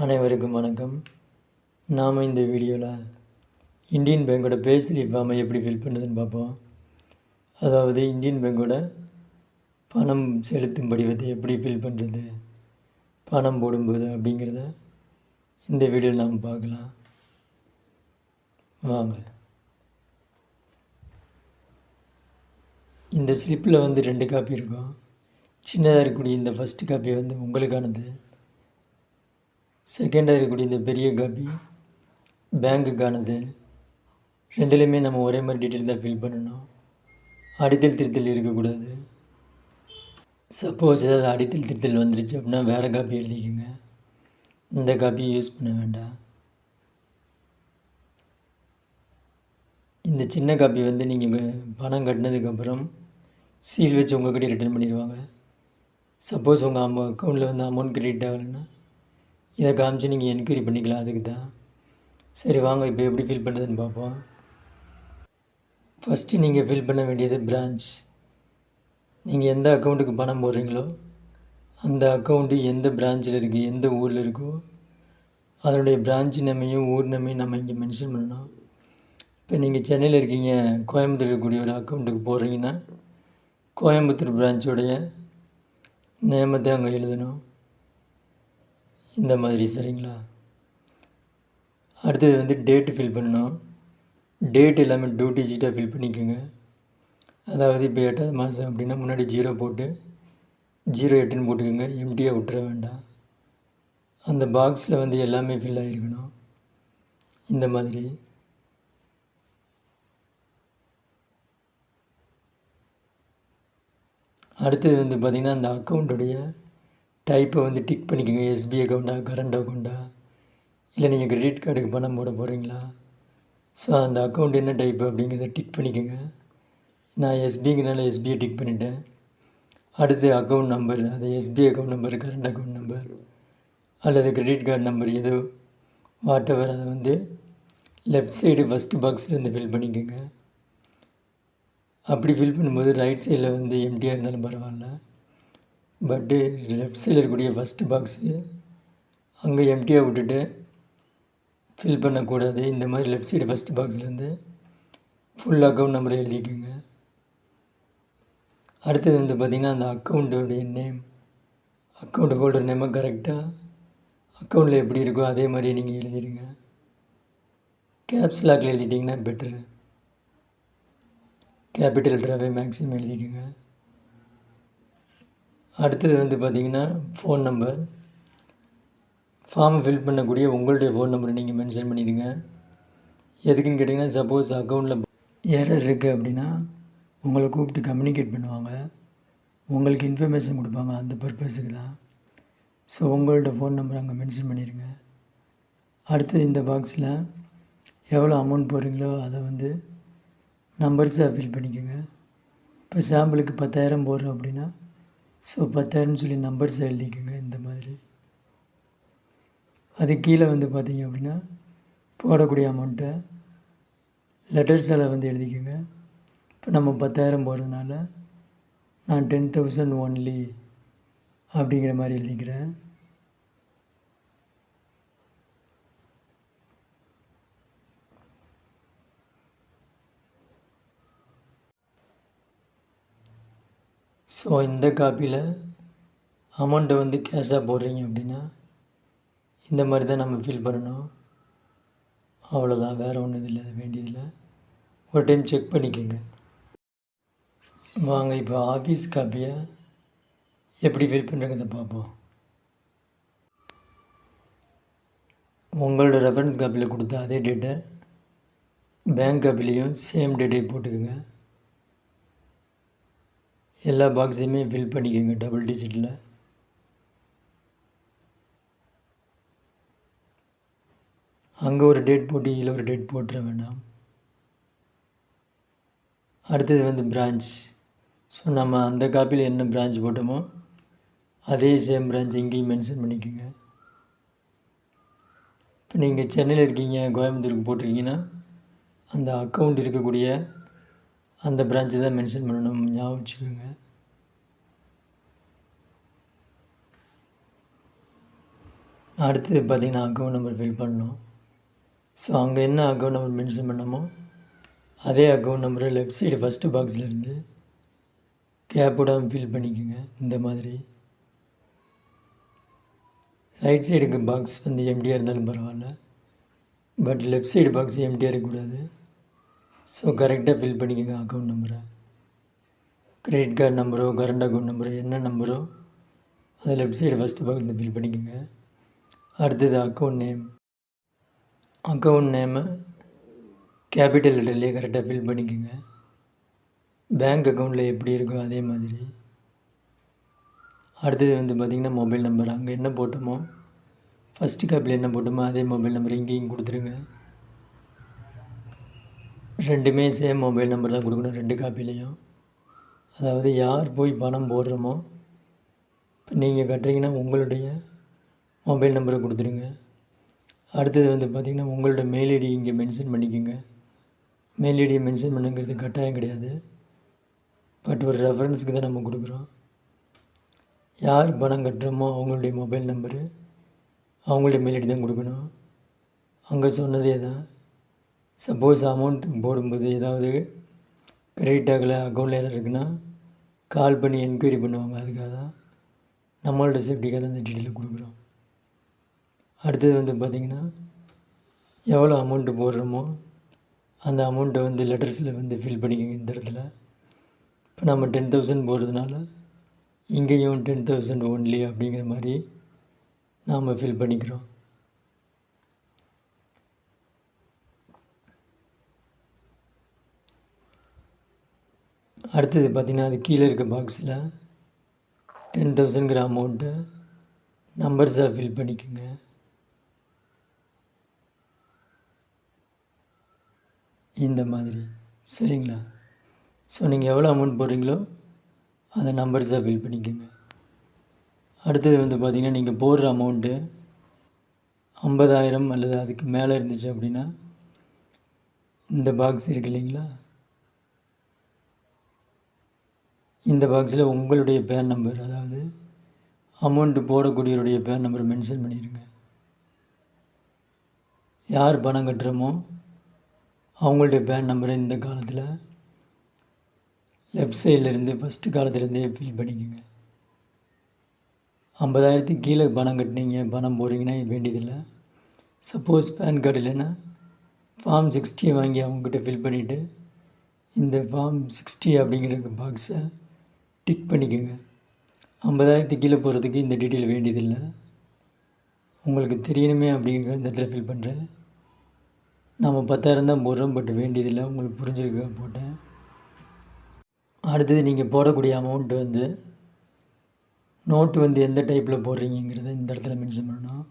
அனைவருக்கும் வணக்கம். நாம் இந்த வீடியோவில் இந்தியன் பேங்கோட பேஸ்லி ஃபார்மை எப்படி ஃபில் பண்ணுறதுன்னு பார்ப்போம். அதாவது இந்தியன் பேங்கோட பணம் செலுத்தும் படிவத்தை எப்படி ஃபில் பண்ணுறது பணம் போடும்போது அப்படிங்கிறத இந்த வீடியோவில் நாம் பார்க்கலாம். வாங்க. இந்த ஸ்லிப்பில் வந்து ரெண்டு காப்பி இருக்கும். சின்னதாக இருக்கக்கூடிய இந்த ஃபஸ்ட்டு காப்பி வந்து உங்களுக்கானது. செகண்டாக இருக்கக்கூடிய இந்த பெரிய காப்பி பேங்க்குக்கானது ரெண்டுலேயுமே நம்ம ஒரே மாதிரி டீட்டெயில் தான் ஃபில் பண்ணணும். அடித்தல் திருத்தல் இருக்கக்கூடாது. சப்போஸ் ஏதாவது அடித்தல் திருத்தல் வந்துருச்சு அப்படின்னா வேறு காப்பி எழுதிக்கோங்க. இந்த காப்பியை யூஸ் பண்ண வேண்டாம். இந்த சின்ன காப்பி வந்து நீங்கள் பணம் கட்டினதுக்கப்புறம் சீல் வச்சு உங்கள்கிட்ட ரிட்டர்ன் பண்ணிடுவாங்க. சப்போஸ் உங்கள் அம்மா அக்கௌண்ட்டில் வந்து அமௌண்ட் கிரெடிட் ஆகலைன்னா இதை காமிச்சு நீங்கள் என்கொயரி பண்ணிக்கலாம் அதுக்கு தான் சரி வாங்க இப்போ எப்படி ஃபில் பண்ணுறதுன்னு பார்ப்போம். ஃபஸ்ட்டு நீங்கள் ஃபில் பண்ண வேண்டியது பிரான்ச் நீங்கள் எந்த அக்கௌண்ட்டுக்கு பணம் போடுறீங்களோ அந்த அக்கௌண்ட்டு எந்த பிரான்ச்சில் இருக்குது எந்த ஊரில் இருக்கோ அதனுடைய பிரான்ச் நம்மையும் ஊர் நம்மையும் நம்ம இங்கே மென்ஷன் பண்ணணும். இப்போ நீங்கள் சென்னையில் இருக்கீங்க கோயம்புத்தூர் இருக்கக்கூடிய ஒரு அக்கௌண்ட்டுக்கு போடுறீங்கன்னா கோயம்புத்தூர் பிரான்ச்சோடைய நேமத்தை அங்கே எழுதணும். இந்த மாதிரி சரிங்களா? அடுத்தது வந்து டேட்டு ஃபில் பண்ணணும். டேட் எல்லாமே டூ டிஜிட்டாக ஃபில் பண்ணிக்கோங்க. அதாவது இப்போ எட்டாவது மாதம் அப்படின்னா முன்னாடி ஜீரோ போட்டு ஜீரோ எட்டுன்னு போட்டுக்கோங்க. எம்டியாக விட்டுற வேண்டாம். அந்த பாக்ஸில் வந்து எல்லாமே ஃபில் ஆகிருக்கணும் இந்த மாதிரி. அடுத்தது வந்து பார்த்திங்கன்னா அந்த அக்கௌண்ட்டுடைய டைப்பை வந்து டிக் பண்ணிக்கோங்க எஸ்பி அக்கௌண்ட்டா கரண்ட் அக்கௌண்ட்டா இல்லை நீங்கள் கிரெடிட் கார்டுக்கு பணம் போட போகிறீங்களா ஸோ அந்த அக்கௌண்ட் என்ன டைப்பு அப்படிங்கிறத டிக் பண்ணிக்கோங்க. நான் எஸ்பிங்கிறனால எஸ்பியை டிக் பண்ணிட்டேன். அடுத்து அக்கௌண்ட் நம்பர் அது SB account number current account number அல்லது கிரெடிட் கார்டு நம்பர் ஏதோ வாட் எவர் அதை வந்து லெஃப்ட் சைடு ஃபஸ்ட்டு பாக்ஸ்லேருந்து ஃபில் பண்ணிக்கோங்க. அப்படி ஃபில் பண்ணும்போது ரைட் சைடில் வந்து எம்டியாக இருந்தாலும் பரவாயில்ல. பட்டு லெஃப்ட் சைடில் இருக்கக்கூடிய ஃபஸ்ட்டு பாக்ஸு அங்கே எம்டியாக விட்டுட்டு ஃபில் பண்ணக்கூடாது. இந்த மாதிரி லெஃப்ட் சைடு ஃபஸ்ட்டு பாக்ஸ்லேருந்து ஃபுல் அக்கௌண்ட் நம்பரை எழுதிக்கோங்க. அடுத்தது வந்து பார்த்திங்கன்னா அந்த அக்கௌண்ட்டோடைய நேம் அக்கௌண்ட் ஹோல்டர் நேமை கரெக்டாக அக்கௌண்ட்டில் எப்படி இருக்கோ அதே மாதிரி நீங்கள் எழுதிடுங்க கேப்ஸ் லாக்கில் எழுதிட்டிங்கன்னா பெட்ரு கேபிட்டல் ட்ராவே மேக்ஸிமம் எழுதிக்கோங்க. அடுத்தது வந்து பார்த்திங்கன்னா ஃபோன் நம்பர் ஃபார்மை ஃபில் பண்ணக்கூடிய உங்களுடைய ஃபோன் நம்பரை நீங்கள் மென்ஷன் பண்ணிடுங்க. எதுக்குன்னு கேட்டிங்கன்னா சப்போஸ் அக்கௌண்ட்டில் எரர் இருக்குது அப்படின்னா உங்களை கூப்பிட்டு கம்யூனிகேட் பண்ணுவாங்க. உங்களுக்கு இன்ஃபர்மேஷன் கொடுப்பாங்க. அந்த பர்பஸுக்கு தான். ஸோ உங்களோட ஃபோன் நம்பர் அங்கே மென்ஷன் பண்ணிடுங்க. அடுத்தது இந்த பாக்ஸில் எவ்வளோ அமௌண்ட் போடுறீங்களோ அதை வந்து நம்பர்ஸாக ஃபில் பண்ணிக்கோங்க. இப்போ சாம்பிளுக்கு பத்தாயிரம் போடுறோம் அப்படின்னா ஸோ பத்தாயிரம்னு சொல்லி நம்பர்ஸ் எழுதிக்கோங்க இந்த மாதிரி. அது கீழே வந்து பார்த்தீங்க அப்படின்னா போடக்கூடிய அமௌண்ட்டை லெட்டர்ஸால் வந்து எழுதிக்கோங்க. இப்போ நம்ம பத்தாயிரம் போடுறதுனால நான் டென் தௌசண்ட் ஒன்லி அப்படிங்கிற மாதிரி எழுதிக்கிறேன். ஸோ இந்த காப்பியில் அமௌண்ட்டை வந்து கேஷாக போடுறீங்க அப்படின்னா இந்த மாதிரி தான் நம்ம ஃபீல் பண்ணணும். அவ்வளோதான் வேறு ஒன்றும் இல்லை அது வேண்டியதில்லை. ஒரு டைம் செக் பண்ணிக்கோங்க. வாங்க இப்போ ஆஃபீஸ் காப்பியை எப்படி ஃபில் பண்ணுறங்கிறத பார்ப்போம். உங்களோட ரெஃபரன்ஸ் காப்பியில் கொடுத்த அதே டேட்டை பேங்க் காப்பிலையும் சேம் டேட்டை போட்டுக்கோங்க. எல்லா பாக்ஸையுமே ஃபில் பண்ணிக்கோங்க டபுள் டிஜிட்டில் அங்கே ஒரு டேட் போட்டு இதில் ஒரு டேட் போட்டுற வேண்டாம். அடுத்தது வந்து பிரான்ச் ஸோ நம்ம அந்த காப்பியில் என்ன பிரான்ச் போட்டோமோ அதே சேம் பிரான்ச் இங்கேயும் மென்ஷன் பண்ணிக்கோங்க. இப்போ நீங்கள் சென்னையில் இருக்கீங்க கோயம்புத்தூருக்கு போட்டிருக்கீங்கன்னா அந்த அக்கௌண்ட் இருக்கக்கூடிய அந்த பிரான்ச்சை தான் மென்ஷன் பண்ணணும். ஞாபகம் வச்சுக்கோங்க. அடுத்தது பார்த்திங்கன்னா அக்கௌண்ட் நம்பர் ஃபில் பண்ணணும். ஸோ அங்கே என்ன அக்கௌண்ட் நம்பர் மென்ஷன் பண்ணமோ அதே account number left side first பாக்ஸில் இருந்து கேப் விடாமல் ஃபில் பண்ணிக்கோங்க. இந்த மாதிரி. ரைட் சைடுக்கு பாக்ஸ் வந்து எம்டியாக இருந்தாலும் பரவாயில்ல. பட் லெஃப்ட் சைடு பாக்ஸ் எம்டியாக இருக்கக்கூடாது. ஸோ கரெக்டாக ஃபில் பண்ணிக்கோங்க அக்கௌண்ட் நம்பரை கிரெடிட் கார்டு நம்பரோ கரண்ட் அக்கௌண்ட் நம்பரோ என்ன நம்பரோ அதை லெஃப்ட் சைடு ஃபஸ்ட்டு பக்கத்தில் ஃபில் பண்ணிக்கோங்க. அடுத்தது account name account name capital லெட்டர்லேயே கரெக்டாக ஃபில் பண்ணிக்கோங்க. பேங்க் அக்கௌண்ட்டில் எப்படி இருக்கோ அதே மாதிரி. அடுத்தது வந்து பார்த்திங்கன்னா மொபைல் நம்பர் அங்கே என்ன போட்டோமோ ஃபஸ்ட்டு காப்பியில் என்ன போட்டோமோ அதே மொபைல் நம்பர் இங்கேயும் கொடுத்துருங்க. ரெண்டுமே சேம் மொபைல் நம்பர் தான் கொடுக்கணும் ரெண்டு காப்பிலையும். அதாவது யார் போய் பணம் போடுறோமோ இப்போ நீங்கள் கட்டுறீங்கன்னா உங்களுடைய மொபைல் நம்பரை கொடுத்துருங்க. அடுத்தது வந்து பார்த்திங்கன்னா உங்களோட மெயில் ஐடி இங்கே மென்ஷன் பண்ணிக்கோங்க. மெயில் ஐடியை மென்ஷன் பண்ணுங்கிறது கட்டாயம் கிடையாது. பட் ஒரு ரெஃபரன்ஸுக்கு தான் நம்ம கொடுக்குறோம். யார் பணம் கட்டுறோமோ அவங்களுடைய மொபைல் நம்பரு அவங்களுடைய மெயில் ஐடி தான் கொடுக்கணும். அங்கே சொன்னதே தான். சப்போஸ் அமௌண்ட் போடும்போது ஏதாவது கிரெடிட் ஆகலை அக்கௌண்ட்டில் எதாவது இருக்குன்னா கால் பண்ணி என்கொயரி பண்ணுவாங்க. அதுக்காக தான் நம்மளோட சேஃப்டிக்காக தான் இந்த டீட்டெயில் கொடுக்குறோம். அடுத்தது வந்து பார்த்திங்கன்னா எவ்வளோ அமௌண்ட்டு போடுறோமோ அந்த அமௌண்ட்டை வந்து லெட்டர்ஸில் வந்து ஃபில் பண்ணிக்கோங்க இந்த இடத்துல. இப்போ நம்ம டென் தௌசண்ட் போடுறதுனால இங்கேயும் டென் தௌசண்ட் ஒன்லி அப்படிங்கிற மாதிரி நாம் ஃபில் பண்ணிக்கிறோம். அடுத்தது பார்த்திங்கன்னா அது கீழே இருக்க பாக்ஸில் டென் தௌசண்ட்ங்கிற அமௌண்ட்டை நம்பர்ஸாக ஃபில் பண்ணிக்கோங்க. இந்த மாதிரி. சரிங்களா? ஸோ நீங்கள் எவ்வளோ அமௌண்ட் போடுறீங்களோ அதை நம்பர்ஸாக ஃபில் பண்ணிக்கோங்க. அடுத்தது வந்து பார்த்திங்கன்னா நீங்கள் போடுற அமௌண்ட்டு ஐம்பதாயிரம் அல்லது அதுக்கு மேலே இருந்துச்சு அப்படின்னா இந்த பாக்ஸ் இருக்கு இல்லைங்களா? இந்த பாக்ஸில் உங்களுடைய பேன் நம்பர் அதாவது அமௌண்ட்டு போடக்கூடியவருடைய பேன் நம்பர் மென்ஷன் பண்ணிடுங்க யார் பணம் கட்டுறோமோ அவங்களுடைய பேன் நம்பரை இந்த காலத்தில் லெஃப்ட் சைட்லேருந்து ஃபஸ்ட்டு காலத்துலேருந்தே ஃபில் பண்ணிக்கோங்க. ஐம்பதாயிரத்துக்கு கீழே பணம் கட்டினீங்க பணம் போடுறீங்கன்னா இது வேண்டியதில்லை. சப்போஸ் பேன் கார்டு இல்லைன்னா ஃபார்ம் சிக்ஸ்டியை வாங்கி அவங்கக்கிட்ட ஃபில் பண்ணிவிட்டு இந்த ஃபார்ம் சிக்ஸ்டி அப்படிங்கிற பாக்ஸை டிக் பண்ணிக்கோங்க. ஐம்பதாயிரத்துக்கு கீழே போகிறதுக்கு இந்த டீட்டெயில் வேண்டியதில்லை. உங்களுக்கு தெரியணுமே அப்படிங்கிற இந்த இடத்துல ஃபில் பண்ணுறேன் நம்ம பத்தாயிரம் தான் போடுறோம் பட் வேண்டியதில்லை. உங்களுக்கு புரிஞ்சிருக்க? போட்டேன். அடுத்தது நீங்கள் போடக்கூடிய அமௌண்ட்டு வந்து நோட்டு வந்து எந்த டைப்பில் போடுறீங்கிறத இந்த இடத்துல மென்ஷன் பண்ணணும்.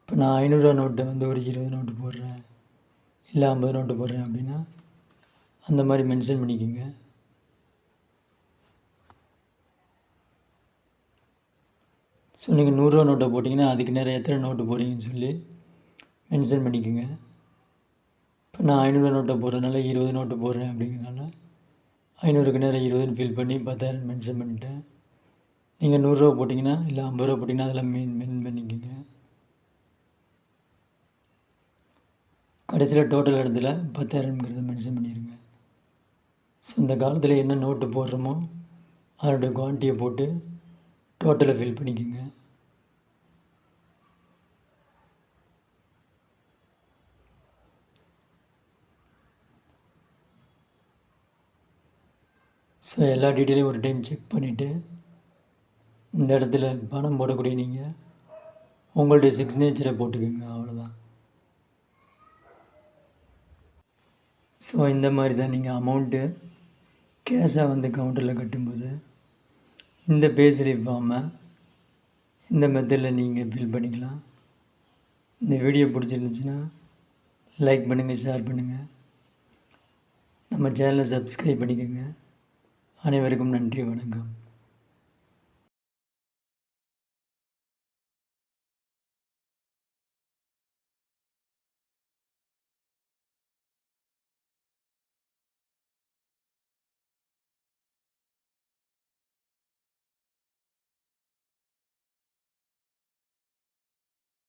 இப்போ நான் ஐநூறுரூவா நோட்டை வந்து ஒரு இருபது நோட்டு போடுறேன். இல்லை ஐம்பது நோட்டு போடுறேன் அப்படின்னா அந்த மாதிரி மென்ஷன் பண்ணிக்கோங்க. ஸோ நீங்கள் நூறுரூவா நோட்டை போட்டிங்கன்னா அதுக்கு நேரம் எத்தனை நோட்டு போடுறீங்கன்னு சொல்லி மென்ஷன் பண்ணிக்கோங்க. இப்போ நான் ஐநூறுரூவா நோட்டை போடுறதுனால இருபது நோட்டு போடுறேன் அப்படிங்கிறனால ஐநூறுக்கு நேரம் இருபதுன்னு ஃபில் பண்ணி பத்தாயிரம் மென்ஷன் பண்ணிட்டேன். நீங்கள் நூறுரூவா போட்டிங்கன்னா இல்லை ஐம்பது ரூபா போட்டிங்கன்னா அதெல்லாம் மென் மென் பண்ணிக்கோங்க. கடைசியில் டோட்டல் இடத்துல பத்தாயிரம்ங்கிறத மென்ஷன் பண்ணிடுங்க. ஸோ இந்த காலத்தில் என்ன நோட்டு போடுறோமோ அதனுடைய குவான்டிட்டியை போட்டு டோட்டலை ஃபில் பண்ணிக்கோங்க. ஸோ எல்லா டீட்டெயிலையும் ஒரு டைம் செக் பண்ணிவிட்டு இந்த இடத்துல பணம் போடக்கூடிய நீங்கள் உங்களுடைய சிக்னேச்சரை போட்டுக்கோங்க அவ்வளோதான் ஸோ இந்த மாதிரி தான் நீங்கள் அமௌண்ட்டு கேஷாக வந்து கவுண்டரில் கட்டும்போது இந்த பேசரி ஃபார்மை இந்த மெத்தடில் நீங்கள் ஃபில் பண்ணிக்கலாம். இந்த வீடியோ பிடிச்சிருந்துச்சுன்னா லைக் பண்ணுங்கள் ஷேர் பண்ணுங்கள் நம்ம சேனலை சப்ஸ்கிரைப் பண்ணிக்கோங்க. அனைவருக்கும் நன்றி வணக்கம்.